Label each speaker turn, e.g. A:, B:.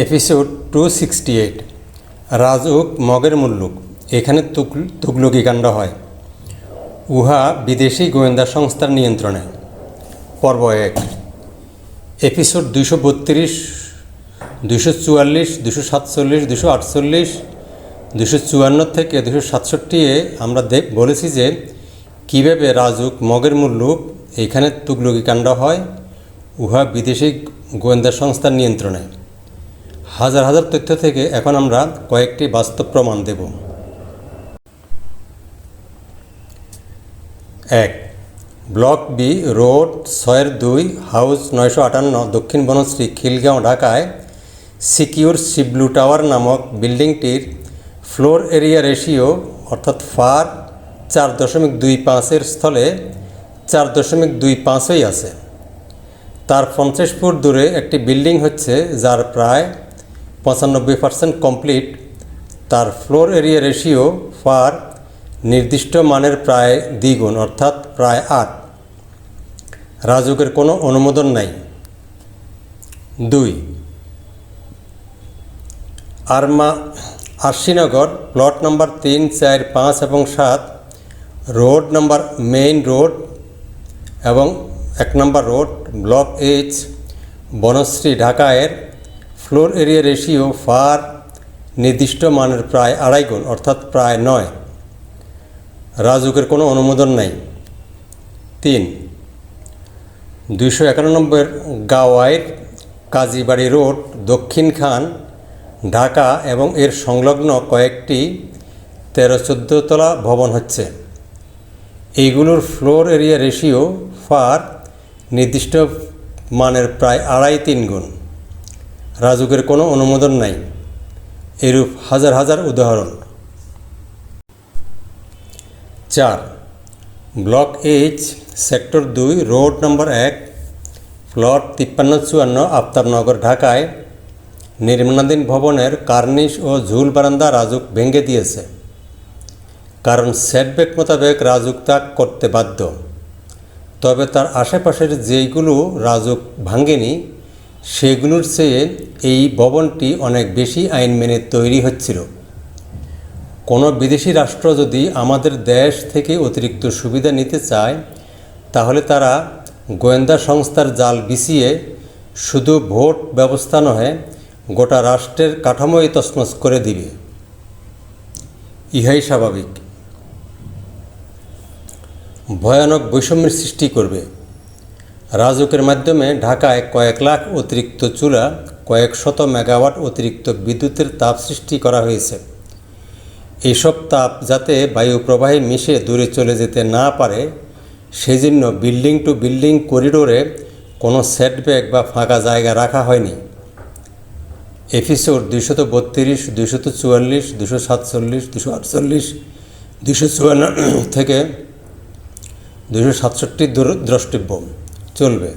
A: Episode two sixty eight Rajuk মগের মুল্লুক, এখানে তুগলকি কাণ্ড হয়। উহা বিদেশি গোয়েন্দা সংস্থার নিয়ন্ত্রণে। পর্ব এক। এপিসোড দুশো বত্রিশ দুশো চুয়াল্লিশ দুশো সাতচল্লিশ দুশো আটচল্লিশ দুশো চুয়ান্ন থেকে দুশো সাতষট্টি এ আমরা দেখ, বলেছি যে কীভাবে রাজুক মগের মুল্লুক এইখানে তুগলকি কাণ্ড হয়, উহা বিদেশি গোয়েন্দা সংস্থার নিয়ন্ত্রণে। হাজার হাজার তথ্য থেকে এখন আমরা কয়েকটি বাস্তব প্রমাণ দেব। এক, ব্লক বি রোড ছয়ের দুই, হাউস নয়শো আটান্ন, দক্ষিণ বনশ্রী, খিলগাঁও, ঢাকায় সিকিউর শিবলু টাওয়ার নামক বিল্ডিংটির ফ্লোর এরিয়া রেশিও, অর্থাৎ ফার, চার দশমিক দুই পাঁচের স্থলে চার দশমিক দুই পাঁচই আছে। তার পঞ্চাশ ফুট দূরে একটি বিল্ডিং হচ্ছে, যার প্রায় পঁচানব্বই পার্সেন্ট কমপ্লিট তার ফ্লোর এরিয়া রেশিও ফার নির্দিষ্ট মানের প্রায় দ্বিগুণ, অর্থাৎ প্রায় আট। রাজুকের কোনো অনুমোদন নাই। দুই, আরমা আশিনগর প্লট নম্বর তিন, চার, পাঁচ এবং সাত রোড নম্বর মেইন রোড এবং এক নম্বর রোড ব্লক এইচ বনশ্রী ঢাকায়ের ফ্লোর এরিয়া রেশিও ফার নির্দিষ্ট মানের প্রায় আড়াই গুণ, অর্থাৎ প্রায় নয়। রাজুকের কোনো অনুমোদন নাই। তিন, দুইশো একানব্বইয়ের গাওয়াইর কাজীবাড়ি রোড, দক্ষিণ খান, ঢাকা এবং এর সংলগ্ন কয়েকটি তেরো চোদ্দোতলা ভবন হচ্ছে। এইগুলোর ফ্লোর এরিয়া রেশিও ফার নির্দিষ্ট মানের প্রায় আড়াই তিন গুণ। রাজুকের কোনো অনুমোদন নাই। এরূপ হাজার হাজার উদাহরণ। চার, ব্লক এইচ, সেক্টর দুই, রোড নম্বর এক, প্লট তিপ্পান্ন চুয়ান্ন আফতাবনগর ঢাকায় নির্মাণাধীন ভবনের কার্নিশ ও ঝুল বারান্দা রাজুক ভেঙে দিয়েছে। কারণ সেটব্যাক মোতাবেক রাজুক তা করতে বাধ্য। তবে তার আশেপাশের যেইগুলো রাজুক ভাঙেনি, সেগুলোর চেয়ে এই ভবনটি অনেক বেশি আইন মেনে তৈরি হচ্ছিল। কোনো বিদেশি রাষ্ট্র যদি আমাদের দেশ থেকে অতিরিক্ত সুবিধা নিতে চায়, তাহলে তারা গোয়েন্দা সংস্থার জাল বিছিয়ে শুধু ভোট ব্যবস্থা নহে, গোটা রাষ্ট্রের কাঠামোই তছনছ করে দিবে। ইহাই স্বাভাবিক। ভয়ানক বৈষম্যের সৃষ্টি করবে। রাজুকের মাধ্যমে ঢাকায় কয়েক লাখ অতিরিক্ত চুলা কয়েক শত মেগাওয়াট অতিরিক্ত বিদ্যুতের তাপ সৃষ্টি করা হয়েছে। এইসব তাপ যাতে বায়ু প্রবাহে মিশে দূরে চলে যেতে না পারে, সেজন্য বিল্ডিং টু বিল্ডিং করিডোরে কোনো সেটব্যাক বা ফাঁকা জায়গা রাখা হয়নি। এপিসোড দুইশত বত্রিশ, দুইশত চুয়াল্লিশ দুশো সাতচল্লিশ দুশো আটচল্লিশ দুশো চুয়ান্ন থেকে দুশো সাতষট্টি দ্রষ্টব্য। চলবে।